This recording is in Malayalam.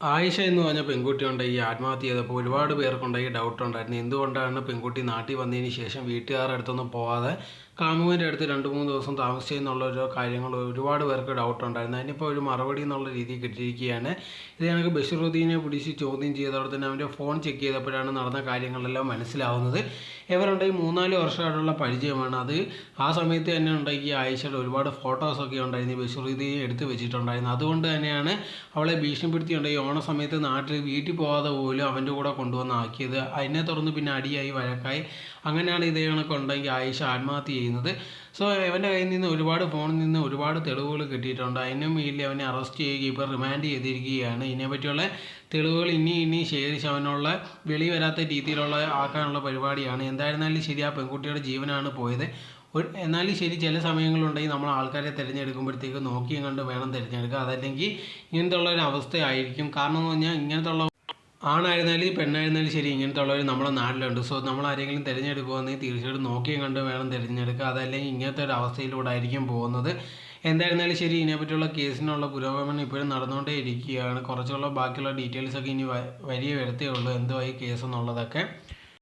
ആയിഷ എന്ന് പറഞ്ഞ പെൺകുട്ടിയുണ്ട് ഈ ആത്മഹത്യ ചെയ്തപ്പോൾ ഒരുപാട് പേർക്കുണ്ട് ഈ ഡൗട്ട് ഉണ്ടായിരുന്നു. എന്തുകൊണ്ടാണ് പെൺകുട്ടി നാട്ടിൽ വന്നതിന് ശേഷം വീട്ടുകാരുടെ അടുത്തൊന്നും പോവാതെ കാമുവിന്റെ അടുത്ത് രണ്ട് മൂന്ന് ദിവസം താമസിച്ചെന്നുള്ള ഓരോ കാര്യങ്ങൾ ഒരുപാട് പേർക്ക് ഡൗട്ട് ഉണ്ടായിരുന്നു. അതിനിപ്പോൾ ഒരു മറുപടി എന്നുള്ള രീതിയിൽ കിട്ടിയിരിക്കുകയാണ്. ഇത് ഞങ്ങൾക്ക് ബഷീറുദ്ദീനെ പിടിച്ച് ചോദ്യം ചെയ്തവിടെ തന്നെ അവന്റെ ഫോൺ ചെക്ക് ചെയ്തപ്പോഴാണ് നടന്ന കാര്യങ്ങളെല്ലാം മനസ്സിലാവുന്നത്. ഇവരുണ്ടെങ്കിൽ മൂന്നാൽ വർഷമായിട്ടുള്ള പരിചയമാണ്. അത് ആ സമയത്ത് തന്നെ ഉണ്ടെങ്കിൽ ആയിഷയുടെ ഒരുപാട് ഫോട്ടോസൊക്കെ ഉണ്ടായിരുന്നു ബഷീറുദ്ദീനെ എടുത്ത് വെച്ചിട്ടുണ്ടായിരുന്നു അതുകൊണ്ട് തന്നെയാണ് അവളെ ഭീഷണിപ്പെടുത്തി ഉണ്ടായി ഓണ സമയത്ത് നാട്ടിൽ വീട്ടിൽ പോകാതെ പോലും അവന്റെ കൂടെ കൊണ്ടുവന്ന് ആക്കിയത്. അതിനെ തുടർന്ന് പിന്നെ അടിയായി വഴക്കായി. അങ്ങനെയാണ് ഇതേ കണക്കുണ്ടെങ്കിൽ ആയിഷ ആത്മഹത്യ ചെയ്യുന്നത്. സോ ഇവന്റെ കയ്യിൽ നിന്ന് ഒരുപാട് ഫോണിൽ നിന്ന് ഒരുപാട് തെളിവുകൾ കിട്ടിയിട്ടുണ്ട്. അതിനും മേലിൽ അവനെ അറസ്റ്റ് ചെയ്യുകയും ഇപ്പോൾ റിമാൻഡ് ചെയ്തിരിക്കുകയാണ്. ഇതിനെപ്പറ്റിയുള്ള തെളിവുകൾ ഇനി ഇനി ശേഖരിച്ച് അവനുള്ള വെളി വരാത്ത രീതിയിലുള്ള ആക്കാനുള്ള പരിപാടിയാണ്. എന്തായിരുന്നാലും ശരി ആ പെൺകുട്ടിയുടെ ജീവനാണ് പോയത്. എന്നാലും ശരി ചില സമയങ്ങളുണ്ടെങ്കിൽ നമ്മൾ ആൾക്കാരെ തിരഞ്ഞെടുക്കുമ്പോഴത്തേക്ക് നോക്കിയും കണ്ട് വേണം തിരഞ്ഞെടുക്കുക അതല്ലെങ്കിൽ ഇങ്ങനത്തെ ഉള്ള ഒരു അവസ്ഥയായിരിക്കും. കാരണം എന്ന് പറഞ്ഞാൽ ഇങ്ങനത്തെ ഉള്ള ആണായിരുന്നാലും പെണ്ണായിരുന്നാലും ശരി ഇങ്ങനത്തെ ഉള്ളവർ നമ്മുടെ നാട്ടിലുണ്ട്. സോ നമ്മൾ ആരെങ്കിലും തിരഞ്ഞെടുക്കുകയാണെങ്കിൽ തീർച്ചയായിട്ടും നോക്കിയും കണ്ട് വേണം തിരഞ്ഞെടുക്കുക. അതല്ലെങ്കിൽ ഇങ്ങനത്തെ ഒരു അവസ്ഥയിലൂടെ ആയിരിക്കും പോകുന്നത്. എന്തായിരുന്നാലും ശരി ഇതിനെപ്പറ്റിയുള്ള കേസിനുള്ള പുരോഗമനം ഇപ്പോഴും നടന്നുകൊണ്ടേ ഇരിക്കുകയാണ്. കുറച്ചുള്ള ബാക്കിയുള്ള ഡീറ്റെയിൽസൊക്കെ ഇനി വ- വരുത്തേ ഉള്ളൂ. കേസ് എന്നുള്ളതൊക്കെ.